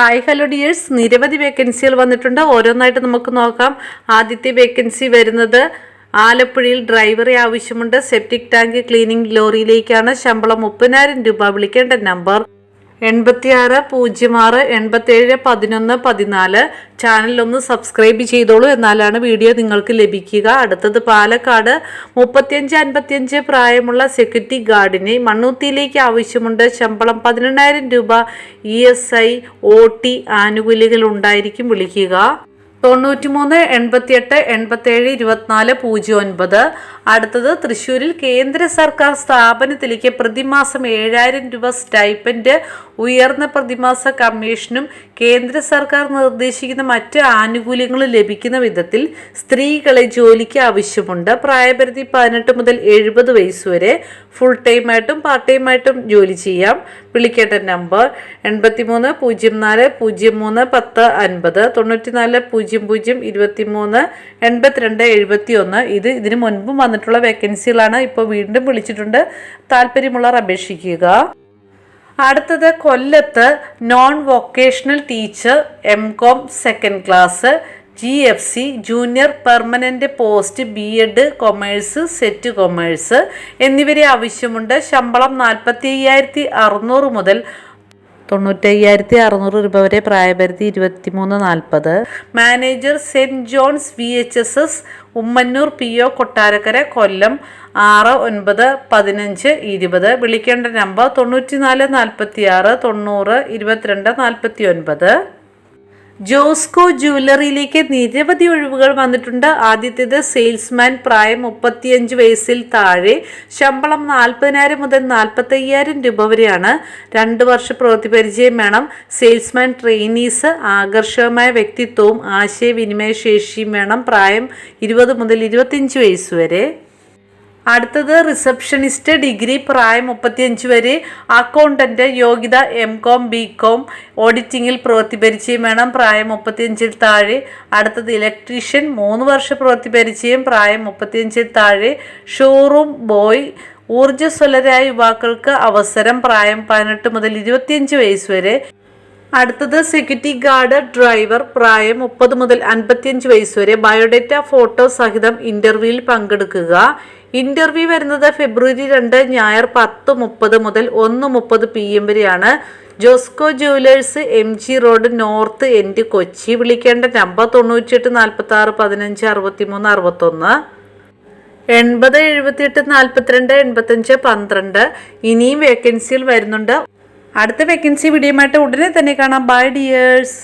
Hi hello dears നിരവധി വേക്കൻസികൾ വന്നിട്ടുണ്ട്. ഓരോന്നായിട്ട് നമുക്ക് നോക്കാം. ആദ്യത്തെ വേക്കൻസി വരുന്നത് ആലപ്പുഴയിൽ ഡ്രൈവറെ ആവശ്യമുണ്ട്. സെപ്റ്റിക് ടാങ്ക് ക്ലീനിങ് ലോറിയിലേക്കാണ്. ശമ്പളം മുപ്പതിനായിരം രൂപ. വിളിക്കേണ്ട നമ്പർ എൺപത്തിയാറ് പൂജ്യം ആറ് എൺപത്തേഴ് പതിനൊന്ന് പതിനാല് ചാനലൊന്ന് സബ്സ്ക്രൈബ് ചെയ്തോളൂ. എന്നാലാണ് വീഡിയോ നിങ്ങൾക്ക് ലഭിക്കുക. അടുത്തത് പാലക്കാട്. മുപ്പത്തിയഞ്ച് അൻപത്തിയഞ്ച് പ്രായമുള്ള സെക്യൂരിറ്റി ഗാർഡിനെ മണ്ണൂത്തിയിലേക്ക് ആവശ്യമുണ്ട്. ശമ്പളം പതിനെണ്ണായിരം രൂപ E S I O T ആനുകൂല്യങ്ങൾ ഉണ്ടായിരിക്കും. വിളിക്കുക. തൊണ്ണൂറ്റിമൂന്ന് എൺപത്തിയെട്ട് എൺപത്തേഴ് ഇരുപത്തിനാല് പൂജ്യം ഒൻപത്. അടുത്തത് തൃശ്ശൂരിൽ കേന്ദ്ര സർക്കാർ സ്ഥാപനത്തിലേക്ക് പ്രതിമാസം ഏഴായിരം രൂപ സ്റ്റൈപ്പൻഡ് ഉയർന്ന പ്രതിമാസ കമ്മീഷനും കേന്ദ്ര സർക്കാർ നിർദ്ദേശിക്കുന്ന മറ്റ് ആനുകൂല്യങ്ങളും ലഭിക്കുന്ന വിധത്തിൽ സ്ത്രീകളെ ജോലിക്ക് ആവശ്യമുണ്ട്. പ്രായപരിധി പതിനെട്ട് മുതൽ എഴുപത് വയസ്സ് വരെ ഫുൾ ടൈമായിട്ടും പാർട്ട് ടൈമായിട്ടും ജോലി ചെയ്യാം. വിളിക്കേണ്ട നമ്പർ എൺപത്തി മൂന്ന് പൂജ്യം നാല് പൂജ്യം മൂന്ന് പത്ത് അൻപത്. തൊണ്ണൂറ്റി നാല് പൂജ്യം പൂജ്യം പൂജ്യം ഇരുപത്തി മൂന്ന് എൺപത്തിരണ്ട് എഴുപത്തി ഒന്ന് ഇത് ഇതിന് മുൻപും വന്നിട്ടുള്ള വേക്കൻസികളാണ് ഇപ്പോൾ വീണ്ടും വിളിച്ചിട്ടുണ്ട്. താല്പര്യമുള്ളവർ അപേക്ഷിക്കുക. അടുത്തത് കൊല്ലത്ത് non vocational teacher M com second class G F C junior permanent post B ed commerce SET commerce എന്നിവരെ ആവശ്യമുണ്ട്. ശമ്പളം നാൽപ്പത്തി അയ്യായിരത്തി അറുന്നൂറ് മുതൽ തൊണ്ണൂറ്റയ്യായിരത്തി അറുന്നൂറ് രൂപ വരെ പ്രായപരിധി ഇരുപത്തിമൂന്ന് നാൽപ്പത്. Manager saint John's V H S S Ummannoor P O Kottarakkara Kollam ആറ് ഒൻപത് പതിനഞ്ച് ഇരുപത്. വിളിക്കേണ്ട നമ്പർ തൊണ്ണൂറ്റി നാല് നാൽപ്പത്തി ആറ് തൊണ്ണൂറ് ഇരുപത്തിരണ്ട് നാൽപ്പത്തി ഒൻപത് ജോസ്കോ ജുവലറിയിലേക്ക് നിരവധി ഒഴിവുകൾ വന്നിട്ടുണ്ട്. ആദ്യത്തേത് സെയിൽസ്മാൻ പ്രായം മുപ്പത്തിയഞ്ച് വയസ്സിൽ താഴെ ശമ്പളം നാൽപ്പതിനായിരം മുതൽ നാൽപ്പത്തയ്യായിരം രൂപ വരെയാണ്. രണ്ട് വർഷ പ്രവൃത്തി പരിചയം വേണം. സെയിൽസ്മാൻ ട്രെയിനീസ് ആകർഷകമായ വ്യക്തിത്വവും ആശയവിനിമയ ശേഷിയും വേണം. പ്രായം ഇരുപത് മുതൽ ഇരുപത്തിയഞ്ച് വയസ്സ് വരെ. അടുത്തത് റിസപ്ഷനിസ്റ്റ് ഡിഗ്രി പ്രായം മുപ്പത്തിയഞ്ച് വരെ അക്കൗണ്ടന്റ് യോഗ്യത എം കോം ബി കോം ഓഡിറ്റിങ്ങിൽ പ്രവൃത്തി പരിചയം വേണം പ്രായം മുപ്പത്തിയഞ്ചിൽ താഴെ. അടുത്തത് ഇലക്ട്രീഷ്യൻ മൂന്ന് വർഷ പ്രവൃത്തി പരിചയം പ്രായം മുപ്പത്തിയഞ്ചിൽ താഴെ. ഷോറൂം ബോയ് ഊർജസ്വലരായ യുവാക്കൾക്ക് അവസരം പ്രായം പതിനെട്ട് മുതൽ ഇരുപത്തിയഞ്ച് വയസ്സ് വരെ. അടുത്തത് സെക്യൂരിറ്റി ഗാർഡ് ഡ്രൈവർ പ്രായം മുപ്പത് മുതൽ അൻപത്തിയഞ്ച് വയസ്സ് വരെ ബയോഡേറ്റ ഫോട്ടോ സഹിതം ഇന്റർവ്യൂവിൽ പങ്കെടുക്കുക. ഇന്റർവ്യൂ വരുന്നത് ഫെബ്രുവരി രണ്ട് ഞായർ പത്ത് മുപ്പത് മുതൽ ഒന്ന് മുപ്പത് പി എം വരെയാണ്. Josco jewellers M G road north end Kochi. വിളിക്കേണ്ട നമ്പർ തൊണ്ണൂറ്റിയെട്ട് നാൽപ്പത്തി ആറ് പതിനഞ്ച് അറുപത്തി മൂന്ന് അറുപത്തൊന്ന്. എൺപത് എഴുപത്തിയെട്ട് നാൽപ്പത്തിരണ്ട് എൺപത്തഞ്ച് പന്ത്രണ്ട്. ഇനിയും വേക്കൻസികൾ വരുന്നുണ്ട്. അടുത്ത വേക്കൻസി വീഡിയോയുമായിട്ട് ഉടനെ തന്നെ കാണാം. By dears